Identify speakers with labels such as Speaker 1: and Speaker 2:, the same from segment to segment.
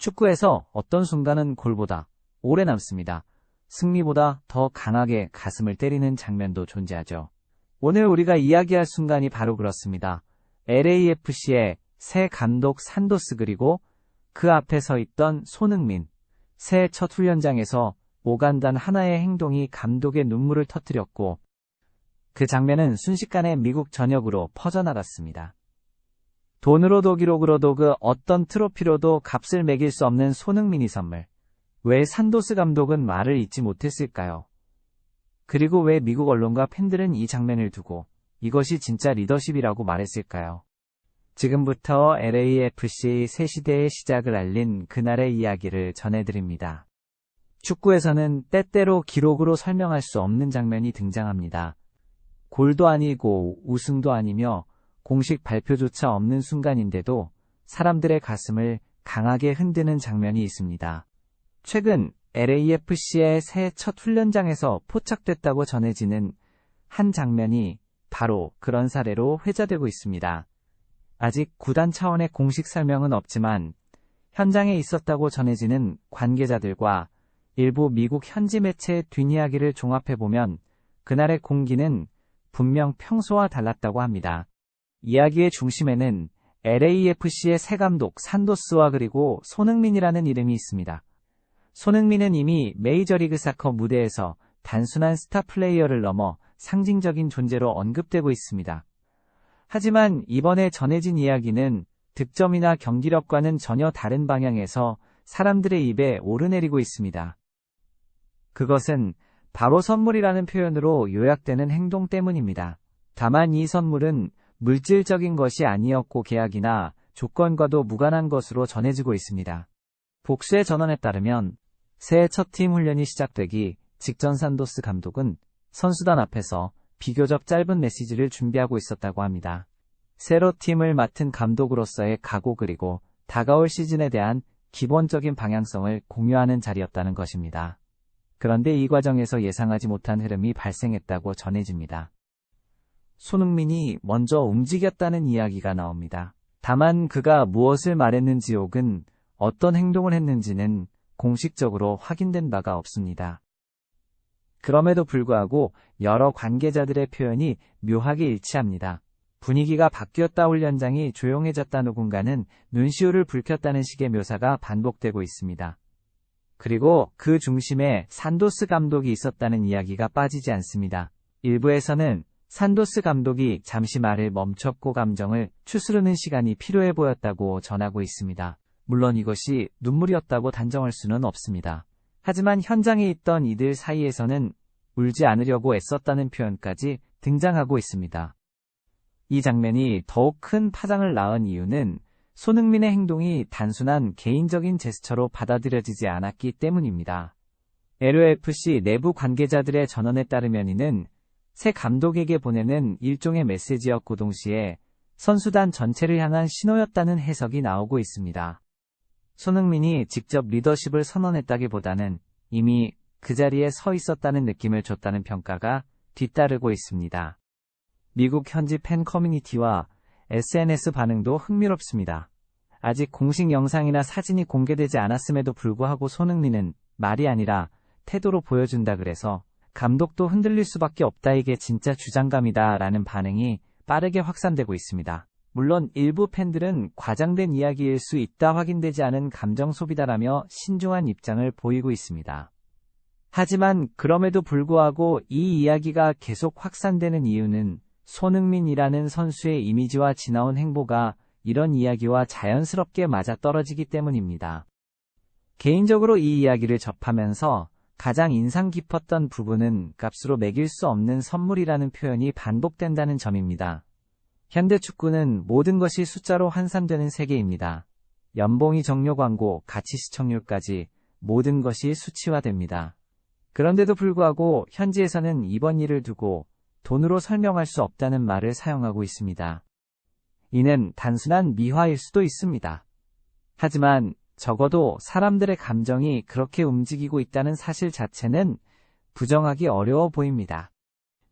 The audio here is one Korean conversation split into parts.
Speaker 1: 축구에서 어떤 순간은 골보다 오래 남습니다. 승리보다 더 강하게 가슴을 때리는 장면도 존재하죠. 오늘 우리가 이야기할 순간이 바로 그렇습니다. LAFC의 새 감독 산도스 그리고 그 앞에 서 있던 손흥민. 새 첫 훈련장에서 오간단 하나의 행동이 감독의 눈물을 터뜨렸고 그 장면은 순식간에 미국 전역으로 퍼져나갔습니다. 돈으로도 기록으로도 그 어떤 트로피로도 값을 매길 수 없는 손흥민이 선물. 왜 산도스 감독은 말을 잊지 못했을까요? 그리고 왜 미국 언론과 팬들은 이 장면을 두고 이것이 진짜 리더십이라고 말했을까요? 지금부터 LAFC 새 시대의 시작을 알린 그날의 이야기를 전해드립니다. 축구에서는 때때로 기록으로 설명할 수 없는 장면이 등장합니다. 골도 아니고 우승도 아니며 공식 발표조차 없는 순간인데도 사람들의 가슴을 강하게 흔드는 장면이 있습니다. 최근 LAFC의 새 첫 훈련장에서 포착됐다고 전해지는 한 장면이 바로 그런 사례로 회자되고 있습니다. 아직 구단 차원의 공식 설명은 없지만 현장에 있었다고 전해지는 관계자들과 일부 미국 현지 매체의 뒷이야기를 종합해보면 그날의 공기는 분명 평소와 달랐다고 합니다. 이야기의 중심에는 LAFC의 새 감독 산도스와 그리고 손흥민이라는 이름이 있습니다. 손흥민은 이미 메이저리그 사커 무대에서 단순한 스타 플레이어를 넘어 상징적인 존재로 언급되고 있습니다. 하지만 이번에 전해진 이야기는 득점이나 경기력과는 전혀 다른 방향에서 사람들의 입에 오르내리고 있습니다. 그것은 바로 선물이라는 표현으로 요약되는 행동 때문입니다. 다만 이 선물은 물질적인 것이 아니었고 계약이나 조건과도 무관한 것으로 전해지고 있습니다. 복수의 전원에 따르면 새해 첫 팀 훈련이 시작되기 직전 산도스 감독은 선수단 앞에서 비교적 짧은 메시지를 준비하고 있었다고 합니다. 새로 팀을 맡은 감독으로서의 각오 그리고 다가올 시즌에 대한 기본적인 방향성을 공유하는 자리였다는 것입니다. 그런데 이 과정에서 예상하지 못한 흐름이 발생했다고 전해집니다. 손흥민이 먼저 움직였다는 이야기가 나옵니다. 다만 그가 무엇을 말했는지 혹은 어떤 행동을 했는지는 공식적으로 확인된 바가 없습니다. 그럼에도 불구하고 여러 관계자들의 표현이 묘하게 일치합니다. 분위기가 바뀌었다 훈련장이 조용해졌다 누군가는 눈시울을 붉혔다는 식의 묘사가 반복되고 있습니다. 그리고 그 중심에 산도스 감독이 있었다는 이야기가 빠지지 않습니다. 일부에서는 산도스 감독이 잠시 말을 멈췄고 감정을 추스르는 시간이 필요해 보였다고 전하고 있습니다. 물론 이것이 눈물이었다고 단정할 수는 없습니다. 하지만 현장에 있던 이들 사이에서는 울지 않으려고 애썼다는 표현까지 등장하고 있습니다. 이 장면이 더욱 큰 파장을 낳은 이유는 손흥민의 행동이 단순한 개인적인 제스처로 받아들여지지 않았기 때문입니다. LOFC 내부 관계자들의 전언에 따르면 이는 새 감독에게 보내는 일종의 메시지였고 동시에 선수단 전체를 향한 신호였다는 해석이 나오고 있습니다. 손흥민이 직접 리더십을 선언했다기보다는 이미 그 자리에 서 있었다는 느낌을 줬다는 평가가 뒤따르고 있습니다. 미국 현지 팬 커뮤니티와 SNS 반응도 흥미롭습니다. 아직 공식 영상이나 사진이 공개되지 않았음에도 불구하고 손흥민은 말이 아니라 태도로 보여준다 그래서 감독도 흔들릴 수밖에 없다 이게 진짜 주장감이다 라는 반응이 빠르게 확산되고 있습니다. 물론 일부 팬들은 과장된 이야기일 수 있다 확인되지 않은 감정 소비다라며 신중한 입장을 보이고 있습니다. 하지만 그럼에도 불구하고 이 이야기가 계속 확산되는 이유는 손흥민이라는 선수의 이미지와 지나온 행보가 이런 이야기와 자연스럽게 맞아떨어지기 때문입니다. 개인적으로 이 이야기를 접하면서 가장 인상 깊었던 부분은 값으로 매길 수 없는 선물이라는 표현이 반복된다는 점입니다. 현대 축구는 모든 것이 숫자로 환산되는 세계입니다. 연봉이 정료 광고, 가치 시청률까지 모든 것이 수치화됩니다. 그런데도 불구하고 현지에서는 이번 일을 두고 돈으로 설명할 수 없다는 말을 사용하고 있습니다. 이는 단순한 미화일 수도 있습니다. 하지만 적어도 사람들의 감정이 그렇게 움직이고 있다는 사실 자체는 부정하기 어려워 보입니다.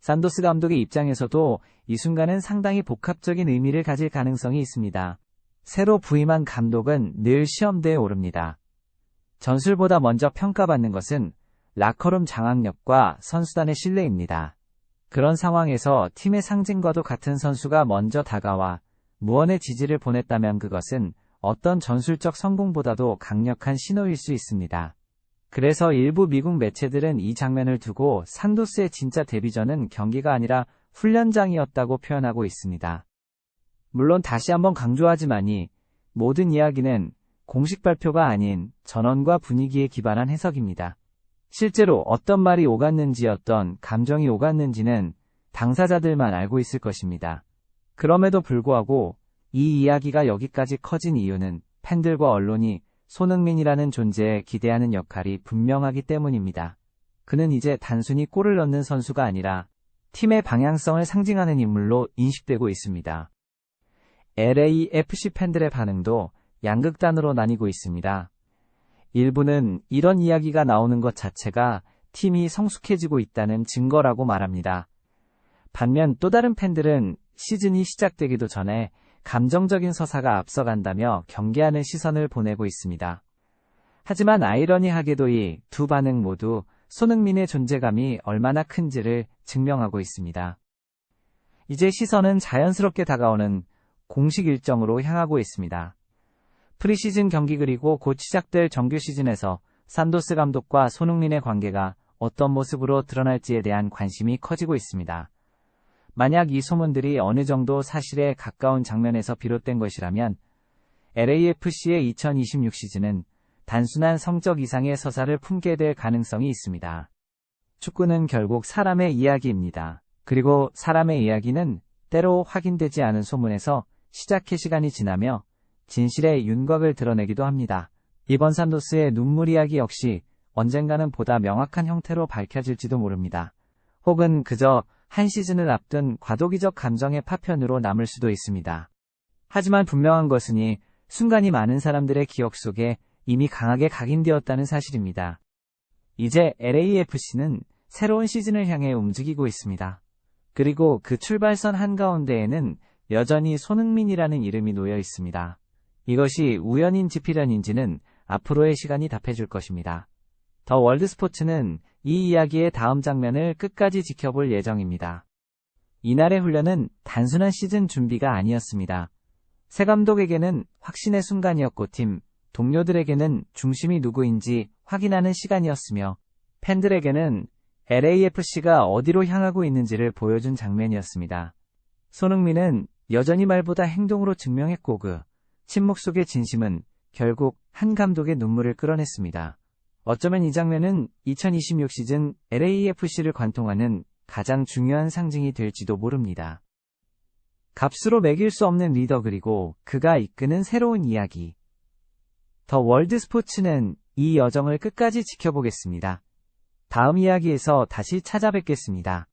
Speaker 1: 산도스 감독의 입장에서도 이 순간은 상당히 복합적인 의미를 가질 가능성이 있습니다. 새로 부임한 감독은 늘 시험대에 오릅니다. 전술보다 먼저 평가받는 것은 라커룸 장악력과 선수단의 신뢰입니다. 그런 상황에서 팀의 상징과도 같은 선수가 먼저 다가와 무언의 지지를 보냈다면 그것은 어떤 전술적 성공보다도 강력한 신호일 수 있습니다. 그래서 일부 미국 매체들은 이 장면을 두고 산도스의 진짜 데뷔전은 경기가 아니라 훈련장이었다고 표현하고 있습니다. 물론 다시 한번 강조하지만이 모든 이야기는 공식 발표가 아닌 전원과 분위기에 기반한 해석입니다. 실제로 어떤 말이 오갔는지 어떤 감정이 오갔는지는 당사자들만 알고 있을 것입니다. 그럼에도 불구하고 이 이야기가 여기까지 커진 이유는 팬들과 언론이 손흥민이라는 존재에 기대하는 역할이 분명하기 때문입니다. 그는 이제 단순히 골을 넣는 선수가 아니라 팀의 방향성을 상징하는 인물로 인식되고 있습니다. LAFC 팬들의 반응도 양극단으로 나뉘고 있습니다. 일부는 이런 이야기가 나오는 것 자체가 팀이 성숙해지고 있다는 증거라고 말합니다. 반면 또 다른 팬들은 시즌이 시작되기도 전에 감정적인 서사가 앞서간다며 경계하는 시선을 보내고 있습니다. 하지만 아이러니하게도 이 두 반응 모두 손흥민의 존재감이 얼마나 큰지를 증명하고 있습니다. 이제 시선은 자연스럽게 다가오는 공식 일정으로 향하고 있습니다. 프리시즌 경기 그리고 곧 시작될 정규 시즌에서 산도스 감독과 손흥민의 관계가 어떤 모습으로 드러날지에 대한 관심이 커지고 있습니다. 만약 이 소문들이 어느 정도 사실에 가까운 장면에서 비롯된 것이라면 LAFC의 2026 시즌은 단순한 성적 이상의 서사를 품게 될 가능성이 있습니다. 축구는 결국 사람의 이야기입니다. 그리고 사람의 이야기는 때로 확인되지 않은 소문에서 시작해 시간이 지나며 진실의 윤곽을 드러내기도 합니다. 이번 산도스의 눈물 이야기 역시 언젠가는 보다 명확한 형태로 밝혀질지도 모릅니다. 혹은 그저 한 시즌을 앞둔 과도기적 감정의 파편으로 남을 수도 있습니다. 하지만 분명한 것은 이 순간이 많은 사람들의 기억 속에 이미 강하게 각인되었다는 사실입니다. 이제 LAFC는 새로운 시즌을 향해 움직이고 있습니다. 그리고 그 출발선 한가운데에는 여전히 손흥민이라는 이름이 놓여 있습니다. 이것이 우연인지 필연인지는 앞으로의 시간이 답해줄 것입니다. 더 월드스포츠는 이 이야기의 다음 장면을 끝까지 지켜볼 예정입니다. 이날의 훈련은 단순한 시즌 준비가 아니었습니다. 새 감독에게는 확신의 순간이었고 팀, 동료들에게는 중심이 누구인지 확인하는 시간이었으며 팬들에게는 LAFC가 어디로 향하고 있는지를 보여준 장면이었습니다. 손흥민은 여전히 말보다 행동으로 증명했고 그 침묵 속의 진심은 결국 한 감독의 눈물을 끌어냈습니다. 어쩌면 이 장면은 2026 시즌 LAFC를 관통하는 가장 중요한 상징이 될지도 모릅니다. 값으로 매길 수 없는 리더 그리고 그가 이끄는 새로운 이야기. 더 월드 스포츠는 이 여정을 끝까지 지켜보겠습니다. 다음 이야기에서 다시 찾아뵙겠습니다.